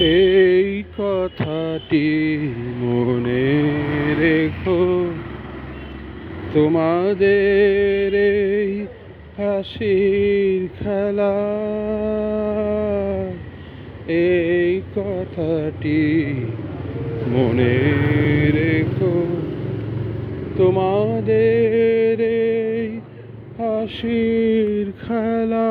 এই কথাটি মনে রেখো। তোমাদের এই হাসির খেলা, এই কথাটি মনে রেখো। তোমাদের এই হাসির খেলা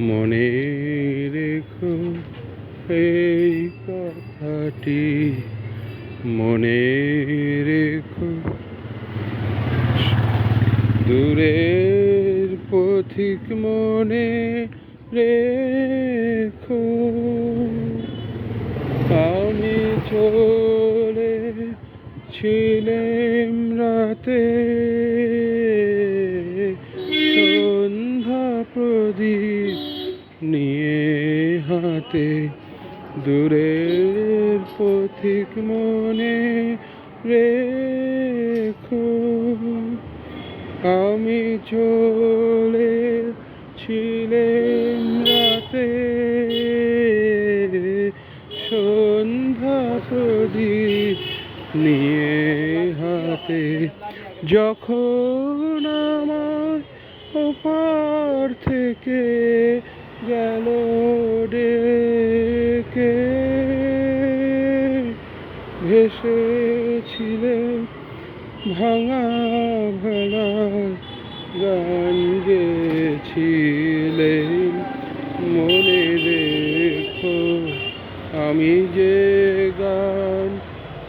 মনে রেখো এই কথাটি। মনে রেখো দূরের পথিক মনে রেখো। হাতে দূরের পথিক মনে রেখো। আমি চলে ছিলেন রাতে সন্ধ্যা প্রদীপ নিয়ে হাতে। যখন আমার ওপার থেকে গেল ডেকে ভেসেছিলেন ভাঙা ভেলায় গান গেছিলেন মনে রেখো আমি যে গান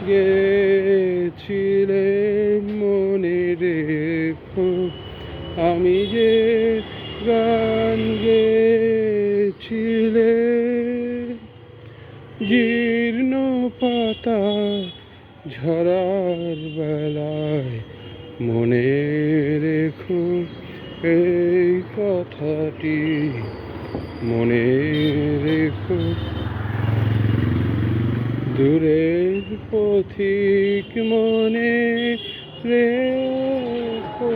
গেছিলেন মনে রেখো আমি যে গান গেছিলেন জীর্ণ পাতা ঝরার বেলায় মনে রেখো এই কথাটি, মনে রেখো। দূরের পথিক মনে রেখো।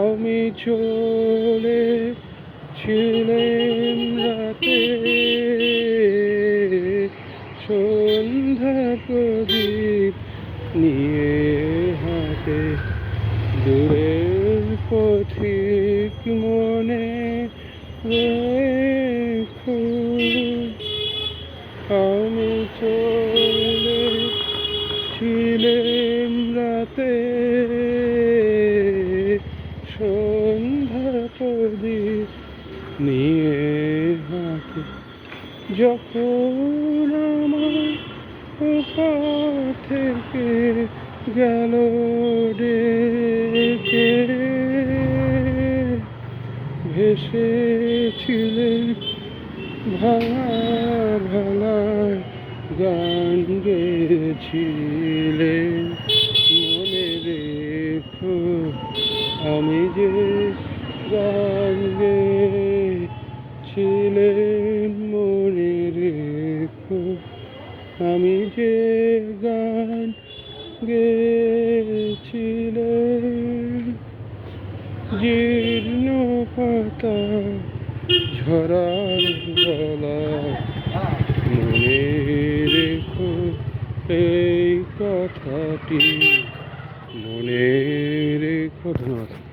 আমি চলে ছিলেন রাতে সন্ধ্যা প্রদীপ নিয়ে হাতে দূরের পথিক মনে রেখো। আমি চলে ছিলেন রাতে। সন্ধ্যা প্রদীপ নিয়ে হাতে যখন গেল ডেকে। ভেসেছিলেন ভাঙা ভালায় গান গেছিলেন মনে রেখো আমি যে গান জীর্ণ পাতা ঝরার গলা। মনে রেখো এই কথাটি। মনে রেখো ধন্যবাদ।